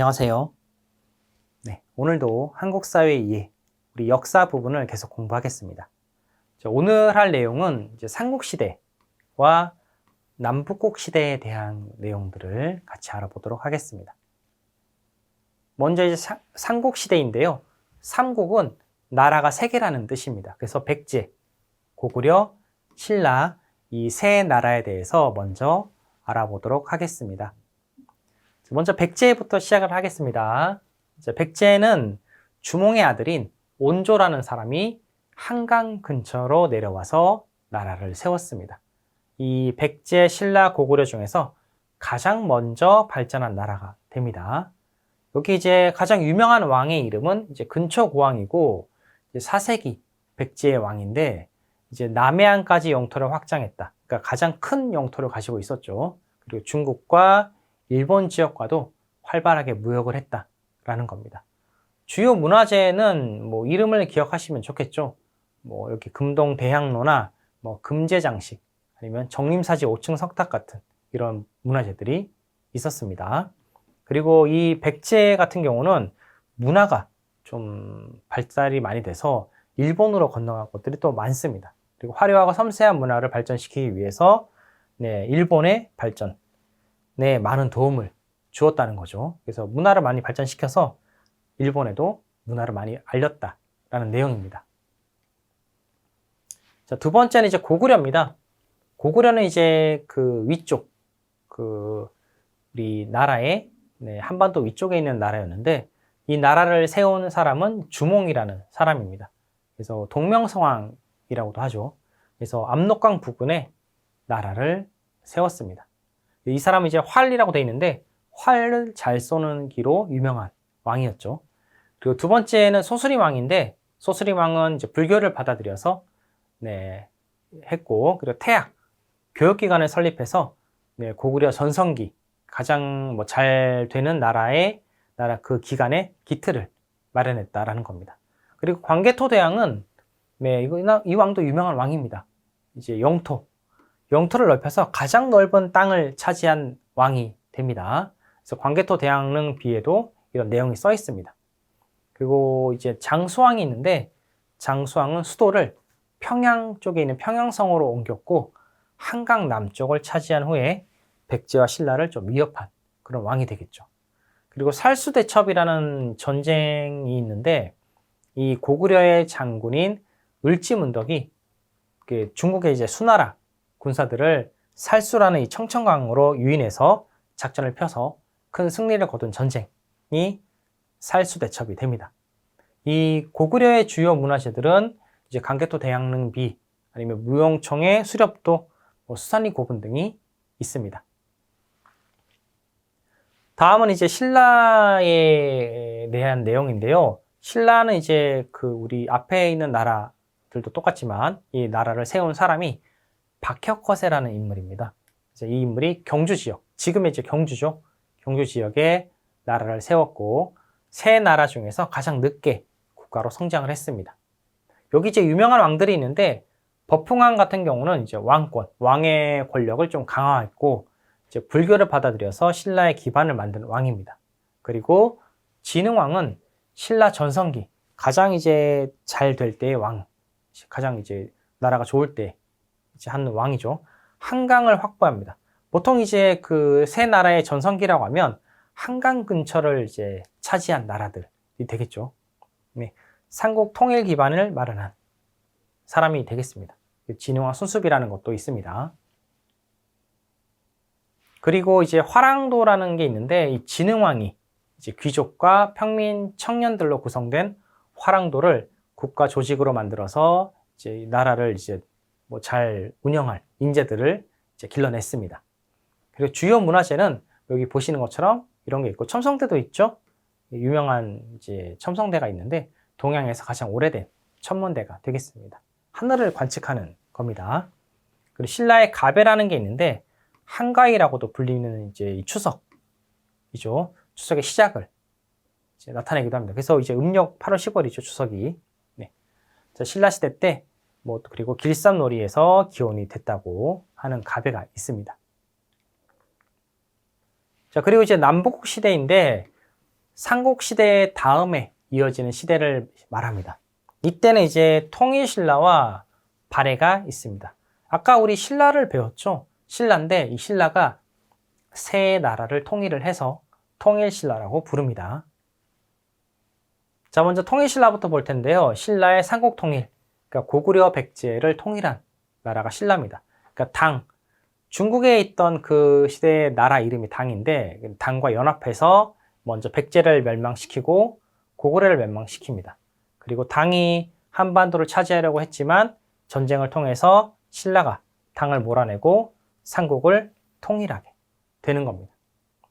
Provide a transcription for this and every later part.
안녕하세요. 네, 오늘도 한국 사회 이해, 우리 역사 부분을 계속 공부하겠습니다. 자, 오늘 할 내용은 이제 삼국 시대와 남북국 시대에 대한 내용들을 같이 알아보도록 하겠습니다. 먼저 이제 사- 삼국 시대인데요. 삼국은 나라가 세 개라는 뜻입니다. 그래서 백제, 고구려, 신라 이 세 나라에 대해서 먼저 알아보도록 하겠습니다. 먼저 백제부터 시작을 하겠습니다. 백제는 주몽의 아들인 온조라는 사람이 한강 근처로 내려와서 나라를 세웠습니다. 이 백제, 신라, 고구려 중에서 가장 먼저 발전한 나라가 됩니다. 여기 이제 가장 유명한 왕의 이름은 이제 근초고왕이고 이제 사세기 백제의 왕인데 이제 남해안까지 영토를 확장했다. 그러니까 가장 큰 영토를 가지고 있었죠. 그리고 중국과 일본 지역과도 활발하게 무역을 했다라는 겁니다. 주요 문화재는 뭐 이름을 기억하시면 좋겠죠. 뭐 여기 금동 대향로나 뭐 금제 장식 아니면 정림사지 5층 석탑 같은 이런 문화재들이 있었습니다. 그리고 이 백제 같은 경우는 문화가 좀 발달이 많이 돼서 일본으로 건너간 곳들이 또 많습니다. 그리고 화려하고 섬세한 문화를 발전시키기 위해서 네, 일본의 발전 에 많은 도움을 주었다는 거죠. 그래서 문화를 많이 발전시켜서 일본에도 문화를 많이 알렸다라는 내용입니다. 자, 두 번째는 이제 고구려입니다. 고구려는 이제 그 위쪽, 그 우리 나라의 네, 한반도 위쪽에 있는 나라였는데 이 나라를 세운 사람은 주몽이라는 사람입니다. 그래서 동명성왕이라고도 하죠. 그래서 압록강 부근에 나라를 세웠습니다. 이 사람은 이제 활이라고 되어 있는데 활을 잘 쏘는 기로 유명한 왕이었죠. 그리고 두 번째는 소수리 왕인데 소수리 왕은 이제 불교를 받아들여서 네, 했고 그리고 태학 교육기관을 설립해서 네, 고구려 전성기 가장 뭐 잘 되는 나라의 나라 그 기간의 기틀을 마련했다라는 겁니다. 그리고 광개토 대왕은 네, 이거 이 왕도 유명한 왕입니다. 이제 영토 영토를 넓혀서 가장 넓은 땅을 차지한 왕이 됩니다. 그래서 광개토 대왕릉 비에도 이런 내용이 써 있습니다. 그리고 이제 장수왕이 있는데 장수왕은 수도를 평양 쪽에 있는 평양성으로 옮겼고 한강 남쪽을 차지한 후에 백제와 신라를 좀 위협한 그런 왕이 되겠죠. 그리고 살수대첩이라는 전쟁이 있는데 이 고구려의 장군인 을지문덕이 그 중국의 이제 수나라 군사들을 살수라는 이 청천강으로 유인해서 작전을 펴서 큰 승리를 거둔 전쟁이 살수 대첩이 됩니다. 이 고구려의 주요 문화재들은 이제 강개토 대양릉비 아니면 무용청의 수렵도, 뭐 수산리 고분 등이 있습니다. 다음은 이제 신라에 대한 내용인데요. 신라는 이제 그 우리 앞에 있는 나라들도 똑같지만 이 나라를 세운 사람이 박혁거세라는 인물입니다. 이 인물이 경주 지역, 지금의 이제 경주죠. 경주 지역에 나라를 세웠고 세 나라 중에서 가장 늦게 국가로 성장을 했습니다. 여기 이제 유명한 왕들이 있는데 버풍왕 같은 경우는 이제 왕권, 왕의 권력을 좀 강화했고 이제 불교를 받아들여서 신라의 기반을 만든 왕입니다. 그리고 진흥왕은 신라 전성기 가장 이제 잘 될 때의 왕, 가장 이제 나라가 좋을 때 이제 한 왕이죠. 한강을 확보합니다. 보통 이제 그 세 나라의 전성기라고 하면 한강 근처를 이제 차지한 나라들이 되겠죠. 네. 삼국 통일 기반을 마련한 사람이 되겠습니다. 진흥왕 순수비라는 것도 있습니다. 그리고 이제 화랑도라는 게 있는데 이 진흥왕이 이제 귀족과 평민 청년들로 구성된 화랑도를 국가 조직으로 만들어서 이제 나라를 이제 뭐 잘 운영할 인재들을 이제 길러냈습니다. 그리고 주요 문화재는 여기 보시는 것처럼 이런 게 있고 첨성대도 있죠. 유명한 이제 첨성대가 있는데 동양에서 가장 오래된 천문대가 되겠습니다. 하늘을 관측하는 겁니다. 그리고 신라의 가배라는 게 있는데 한가위라고도 불리는 이제 이 추석이죠. 추석의 시작을 나타내기도 합니다. 그래서 이제 음력 8월 10월이죠. 추석이. 네. 자, 신라 시대 때 뭐 그리고 길쌈놀이에서 기원이 됐다고 하는 가배가 있습니다. 자, 그리고 이제 남북 시대인데 삼국 시대 다음에 이어지는 시대를 말합니다. 이때는 이제 통일 신라와 발해가 있습니다. 아까 우리 신라를 배웠죠? 신라인데 이 신라가 세 나라를 통일을 해서 통일 신라라고 부릅니다. 자, 먼저 통일 신라부터 볼 텐데요. 신라의 삼국 통일, 그러니까 고구려 백제를 통일한 나라가 신라입니다. 그러니까 당, 중국에 있던 그 시대의 나라 이름이 당인데 당과 연합해서 먼저 백제를 멸망시키고 고구려를 멸망시킵니다. 그리고 당이 한반도를 차지하려고 했지만 전쟁을 통해서 신라가 당을 몰아내고 삼국을 통일하게 되는 겁니다.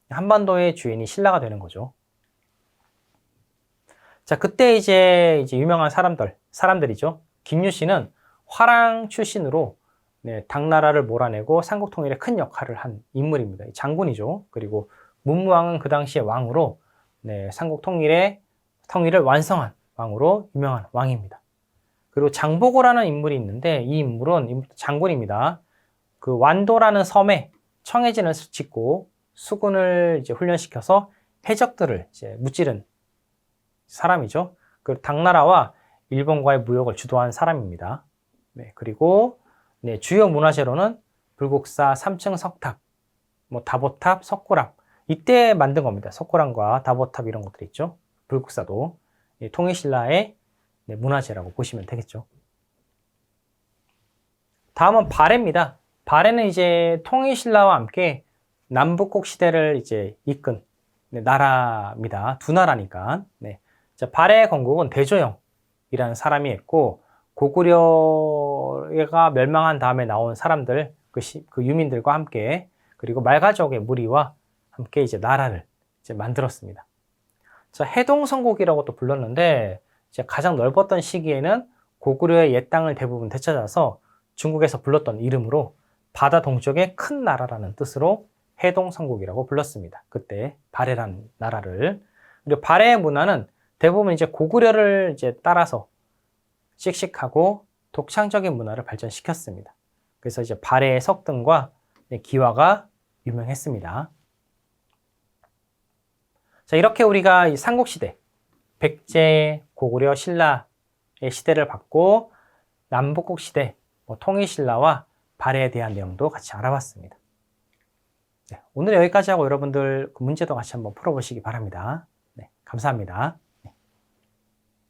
한반도의 주인이 신라가 되는 거죠. 자, 그때 이제, 이제 유명한 사람들, 사람들이죠. 김유신은 화랑 출신으로 네, 당나라를 몰아내고 삼국 통일에 큰 역할을 한 인물입니다. 장군이죠. 그리고 문무왕은 그 당시에 왕으로 네, 삼국 통일에 통일을 완성한 왕으로 유명한 왕입니다. 그리고 장보고라는 인물이 있는데 이 인물은 장군입니다. 그 완도라는 섬에 청해진을 짓고 수군을 이제 훈련시켜서 해적들을 이제 무찌른 사람이죠. 그 당나라와 일본과의 무역을 주도한 사람입니다. 네, 그리고 네, 주요 문화재로는 불국사 3층 석탑, 뭐 다보탑, 석고랑 이때 만든 겁니다. 석고랑과 다보탑 이런 것들이 있죠. 불국사도 예, 통일신라의 네, 문화재라고 보시면 되겠죠. 다음은 발해입니다. 발해는 이제 통일신라와 함께 남북국 시대를 이제 이끈 네, 나라입니다. 두 나라니까. 네. 자, 발해 건국은 대조영 이라는 사람이 했고 고구려가 멸망한 다음에 나온 사람들 그, 시, 그 유민들과 함께 그리고 말가족의 무리와 함께 이제 나라를 이제 만들었습니다. 자, 해동성국이라고 또 불렀는데 이제 가장 넓었던 시기에는 고구려의 옛 땅을 대부분 되찾아서 중국에서 불렀던 이름으로 바다 동쪽의 큰 나라라는 뜻으로 해동성국이라고 불렀습니다. 그때 발해란 나라를 그리고 발해의 문화는 대부분 이제 고구려를 이제 따라서 씩씩하고 독창적인 문화를 발전시켰습니다. 그래서 이제 발해의 석등과 기와가 유명했습니다. 자, 이렇게 우리가 이 삼국시대, 백제, 고구려, 신라의 시대를 봤고, 남북국 시대, 뭐 통일신라와 발해에 대한 내용도 같이 알아봤습니다. 네, 오늘 여기까지 하고 여러분들 그 문제도 같이 한번 풀어보시기 바랍니다. 네, 감사합니다.